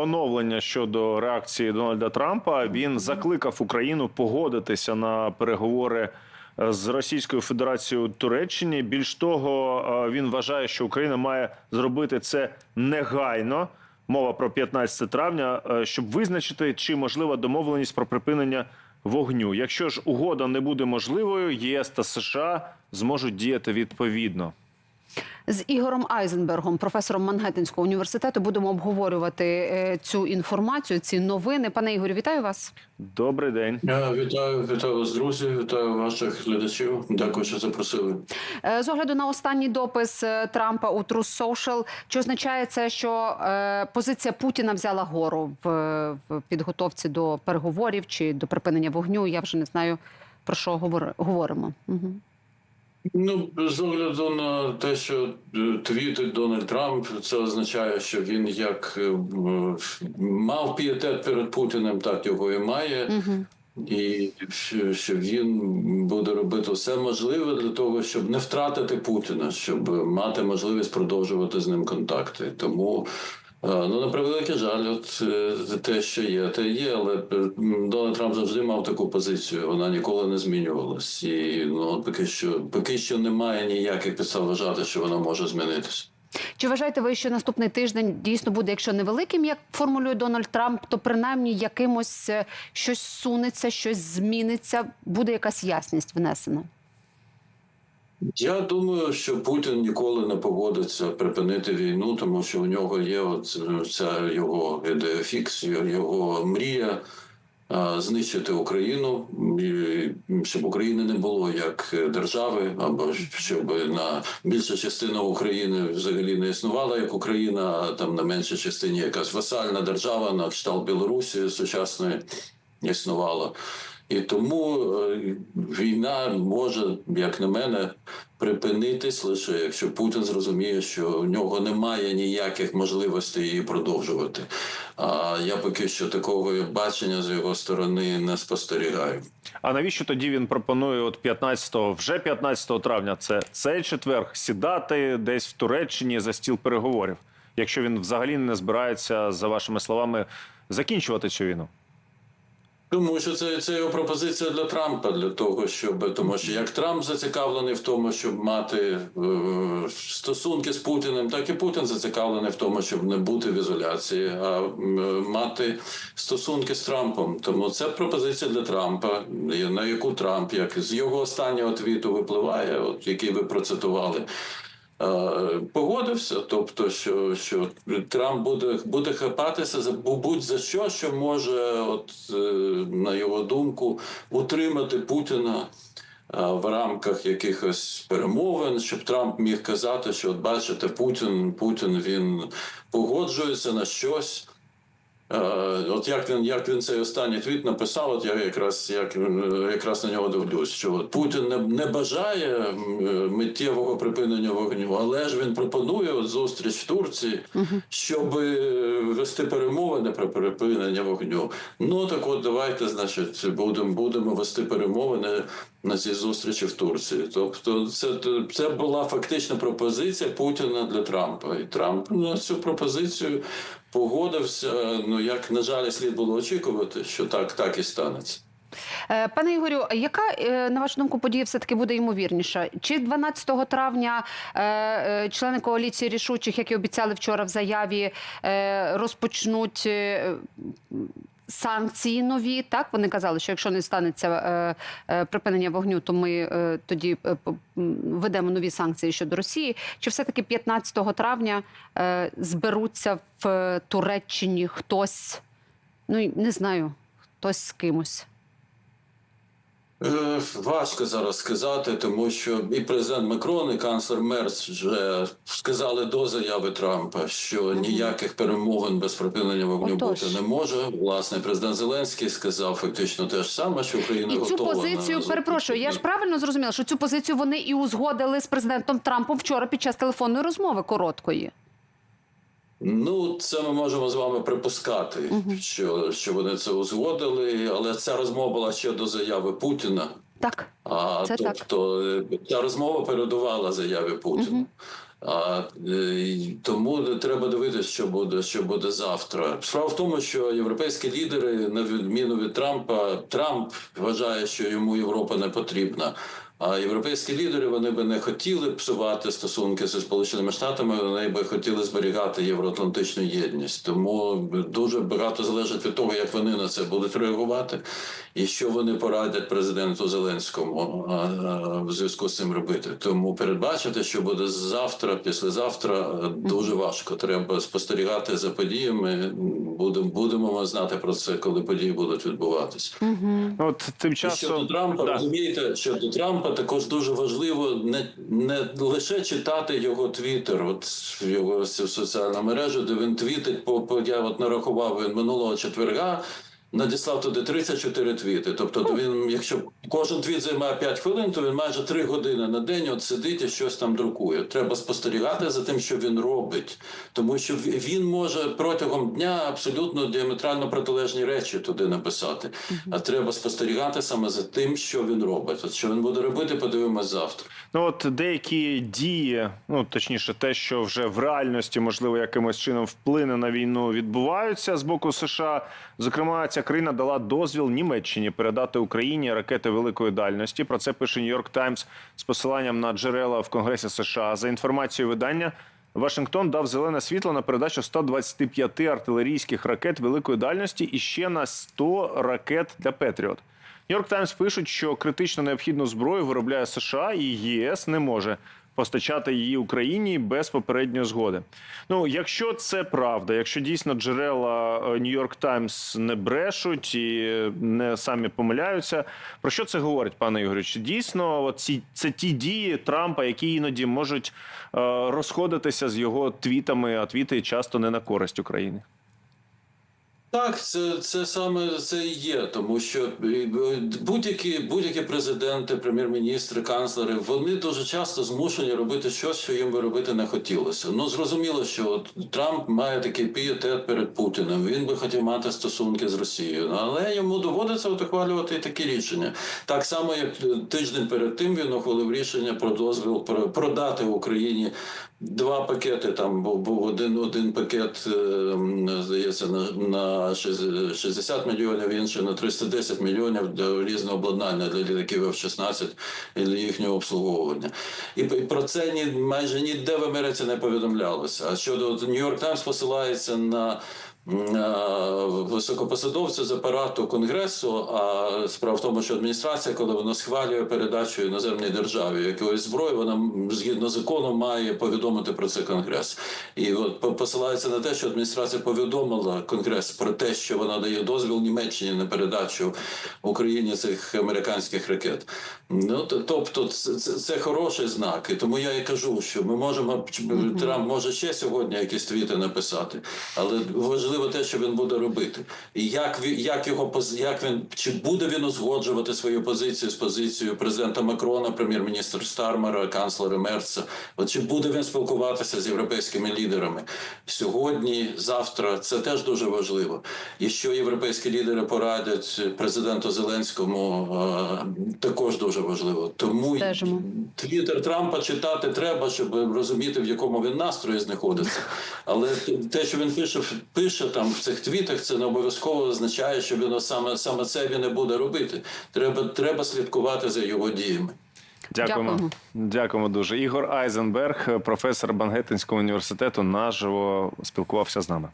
оновлення щодо реакції Дональда Трампа. Він закликав Україну погодитися на переговори е, з Російською Федерацією Туреччині. Більш того, е, він вважає, що Україна має зробити це негайно. Мова про 15 травня, е, щоб визначити, чи можлива домовленість про припинення вогню. Якщо ж угода не буде можливою, ЄС та США зможуть діяти відповідно. З Ігорем Айзенбергом, професором Мангеттенського університету, будемо обговорювати е, цю інформацію, ці новини. Пане Ігорю, вітаю вас. Добрий день. Я вітаю, вітаю вас, друзі, вітаю ваших глядачів. Дякую, що запросили. Е, З огляду на останній допис е, Трампа у Truth Social, чи означає це, що позиція Путіна взяла гору в, в підготовці до переговорів чи до припинення вогню? Я вже не знаю про що говоримо. Угу. Ну, з огляду на те, що е, твітить Дональд Трамп, це означає, що він як е, мав пієтет перед Путіним, так його і має. Угу. І що він буде робити все можливе для того, щоб не втратити Путіна, щоб мати можливість продовжувати з ним контакти. Тому ну на превеликий жаль, от е, те, що є, те є. Але е, Дональд Трамп завжди мав таку позицію. Вона ніколи не змінювалась. І ну поки що, поки що немає ніяких підстав вважати, що вона може змінитися. Чи вважаєте ви, що наступний тиждень дійсно буде, якщо невеликим, як формулює Дональд Трамп, то принаймні якимось е, щось сунеться, щось зміниться, буде якась ясність внесена? Я думаю, що Путін ніколи не погодиться припинити війну, тому що у нього є от е, ця його ідея фікс, його мрія а, знищити Україну, щоб України не було як держави, або щоб на більша частина України взагалі не існувала як Україна, а там на меншій частині якась васальна держава на кшталт Білорусі сучасної існувала. І тому е, війна може, як на мене, припинитись лише якщо Путін зрозуміє, що у нього немає ніяких можливостей її продовжувати. А я поки що такого бачення з його сторони не спостерігаю. А навіщо тоді він пропонує от 15-го, вже 15 травня, це цей четвер, сідати десь в Туреччині за стіл переговорів, якщо він взагалі не збирається, за вашими словами, закінчувати цю війну? Тому що це, це його пропозиція для Трампа для того, щоб тому, що як Трамп зацікавлений в тому, щоб мати е, стосунки з Путіним, так і Путін зацікавлений в тому, щоб не бути в ізоляції, а м, мати стосунки з Трампом. Тому це пропозиція для Трампа, на яку Трамп, як з його останнього твіту випливає, от який ви процитували. Погодився, тобто, що, що Трамп буде буде хапатися за будь за що, що може, от е, на його думку, утримати Путіна в рамках якихось перемовин, щоб Трамп міг казати, що от бачите, Путін, Путін він погоджується на щось. Е, От як він як він цей останній твіт написав, от я якраз як е, якраз на нього дивлюсь, що от Путін не, не бажає миттєвого припинення вогню, але ж він пропонує от зустріч в Турції, щоб е, вести перемовини про припинення вогню. Ну так от давайте, значить, будемо будемо вести перемовини на цій зустрічі в Турції. Тобто, це це була фактично пропозиція Путіна для Трампа, і Трамп на цю пропозицію погодився. Ну як на жаль, слід було очікувати, що так, так і станеться. Е, Пане Ігорю, яка е, на вашу думку подія все таки буде ймовірніша? Чи 12 травня е, члени коаліції рішучих, які обіцяли вчора в заяві, розпочнуть санкції нові? Так вони казали, що якщо не станеться е, е, припинення вогню, то ми е, тоді введемо нові санкції щодо Росії. Чи все таки 15 травня зберуться в Туреччині хтось? Ну не знаю, хтось з кимось. Е, Важко зараз сказати, тому що і президент Макрон, і канцлер Мерц вже сказали до заяви Трампа, що ніяких перемовин без припинення вогню Отож. бути не може. Власне, президент Зеленський сказав фактично те ж саме, що Україна І готова на позицію зустріч. перепрошую. Я ж правильно зрозуміла, що цю позицію вони і узгодили з президентом Трампом вчора під час телефонної розмови короткої. Ну, це ми можемо з вами припускати, що, що вони це узгодили, але ця розмова була ще до заяви Путіна. Так, А Це тобто е, ця розмова передувала заяві Путіна. А, е, і тому треба дивитися, що буде, що буде завтра. Справа в тому, що європейські лідери, на відміну від Трампа, Трамп вважає, що йому Європа не потрібна. А європейські лідери вони би не хотіли псувати стосунки зі сполученими штатами. Вони би хотіли зберігати євроатлантичну єдність. Тому дуже багато залежить від того, як вони на це будуть реагувати, і що вони порадять президенту Зеленському а, а, в зв'язку з цим робити. Тому передбачити, що буде завтра, післязавтра, дуже важко. Треба спостерігати за подіями. Будемо будемо ми знати про це, коли події будуть відбуватися. Ну, От тим І щодо Трампа, Да. розумієте, щодо Трампа також дуже важливо не, не лише читати його твіттер, от його цю соціальну мережу, де він твітить, по, по я от нарахував він минулого четверга. Надіслав туди 34 твіти. Тобто він, якщо кожен твіт займає 5 хвилин, то він майже 3 години на день от сидить і щось там друкує. Треба спостерігати за тим, що він робить, тому що в- він може протягом дня абсолютно діаметрально протилежні речі туди написати. А треба спостерігати саме за тим, що він робить. От що він буде робити, подивимось завтра. Ну от деякі дії, ну точніше, те, що вже в реальності можливо якимось чином вплине на війну, відбуваються з боку США. Зокрема, ця країна дала дозвіл Німеччині передати Україні ракети великої дальності. Про це пише Нью-Йорк Таймс з посиланням на джерела в Конгресі США. За інформацією видання. Вашингтон дав зелене світло на передачу 125 артилерійських ракет великої дальності і ще на 100 ракет для Петріот. Нью-Йорк Таймс пишуть, що критично необхідну зброю виробляє США і ЄС не може постачати її Україні без попередньої згоди. Ну, якщо це правда, якщо дійсно джерела е, Нью-Йорк Таймс не брешуть і не самі помиляються, про що це говорить, пане Ігорю? Дійсно ці це ті дії Трампа, які іноді можуть е, розходитися з його твітами, а твіти часто не на користь України? Так, це, це саме це і є, тому що е, будь-які будь-які президенти, прем'єр-міністри, канцлери, вони дуже часто змушені робити щось, що їм би робити не хотілося. Ну зрозуміло, що от Трамп має такий пієтет перед Путіним. Він би хотів мати стосунки з Росією, але йому доводиться ухвалювати такі рішення. Так само, як тиждень перед тим він ухвалив рішення про дозвіл про- продати Україні два пакети. Там був один один пакет, е, здається, на, на шиз- 60 мільйонів, інший на 310 мільйонів для різного обладнання для літаків F-16 і для їхнього обслуговування. І про це ні майже ніде в Америці не повідомлялося. А щодо Нью-Йорк Таймс посилається на високопосадовця з апарату конгресу. А справа в тому, що адміністрація, коли вона схвалює передачу іноземній державі якоїсь зброї, вона згідно закону має повідомити про це конгрес. І от посилається на те, що адміністрація повідомила конгрес про те, що вона дає дозвіл Німеччині на передачу Україні цих американських ракет. Ну тобто, це, це, це хороший знак. І тому я і кажу, що ми можемо Трамп може ще сьогодні якісь твіти написати, але важливо те, що він буде робити, і як як його як він чи буде він узгоджувати свою позицію з позицією президента Макрона, прем'єр-міністра Стармера, канцлера Мерца. От чи буде він спілкуватися з європейськими лідерами сьогодні, завтра? Це теж дуже важливо. І що європейські лідери порадять президенту Зеленському, також дуже важливо. Тому Стежимо. Твіттер Трампа читати треба, щоб розуміти, в якому він настрої знаходиться. Але те, що він пише, пише там в цих твітах, це не обов'язково означає, що він саме, саме це він не буде робити. Треба, треба слідкувати за його діями. Дякуємо. Дякуємо. Дякуємо дуже. Ігор Айзенберг, професор Бангеттенського університету, наживо спілкувався з нами.